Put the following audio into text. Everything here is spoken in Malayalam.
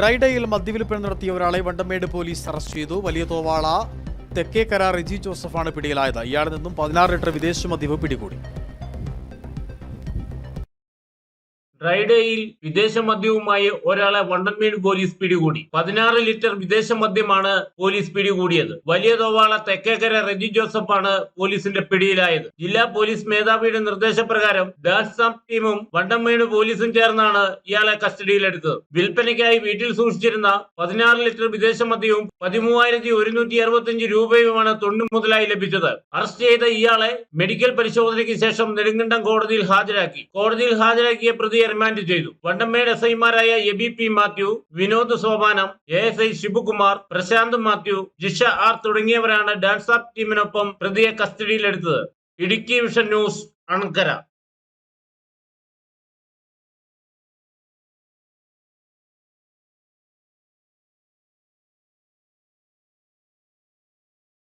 ഡ്രൈഡേയിൽ മദ്യവിൽപ്പന നടത്തിയ ഒരാളെ വണ്ടമേട് പോലീസ് അറസ്റ്റ് ചെയ്തു. വലിയ തോവാള തെക്കേക്കര റിജി ജോസഫാണ് പിടിയിലായത്. ഇയാളിൽ നിന്നും പതിനാറ് ലിറ്റർ വിദേശ മദ്യവ് പിടികൂടി. ഡ്രൈഡേയിൽ വിദേശ മദ്യവുമായി ഒരാളെ വണ്ടൻമീൻ പോലീസ് പിടികൂടി. പതിനാറ് ലിറ്റർ വിദേശ മദ്യമാണ് പോലീസ് പിടികൂടിയത്. വലിയ തോവാള തെക്കേക്കര റെജി ജോസഫാണ് പോലീസിന്റെ പിടിയിലായത്. ജില്ലാ പോലീസ് മേധാവിയുടെ നിർദ്ദേശപ്രകാരം ഡാസം ടീമും വണ്ടൻമീൻ പോലീസും ചേർന്നാണ് ഇയാളെ കസ്റ്റഡിയിലെടുത്തത്. വിൽപ്പനയ്ക്കായി വീട്ടിൽ സൂക്ഷിച്ചിരുന്ന പതിനാറ് ലിറ്റർ വിദേശ മദ്യവും പതിമൂവായിരത്തി ഒരുന്നൂറ്റി അറുപത്തിയഞ്ച് രൂപയുമാണ് തൊണ്ണു മുതലായി ലഭിച്ചത്. അറസ്റ്റ് ചെയ്ത ഇയാളെ മെഡിക്കൽ പരിശോധനയ്ക്ക് ശേഷം നെടുങ്കണ്ടം കോടതിയിൽ ഹാജരാക്കി. കോടതിയിൽ ഹാജരാക്കിയ പ്രതിയെ റിമാൻഡ് ചെയ്തു. വണ്ടമ്മയുടെ എസ് ഐമാരായ Abi P Mathew Vinod Sopanam A S I Sivakumar Prashanth Mathew Jisha R തുടങ്ങിയവരാണ് ഡാൻസ് ആപ്പ് ടീമിനൊപ്പം പ്രതിയെ കസ്റ്റഡിയിലെടുത്തത്. Idukki vision news Anakkara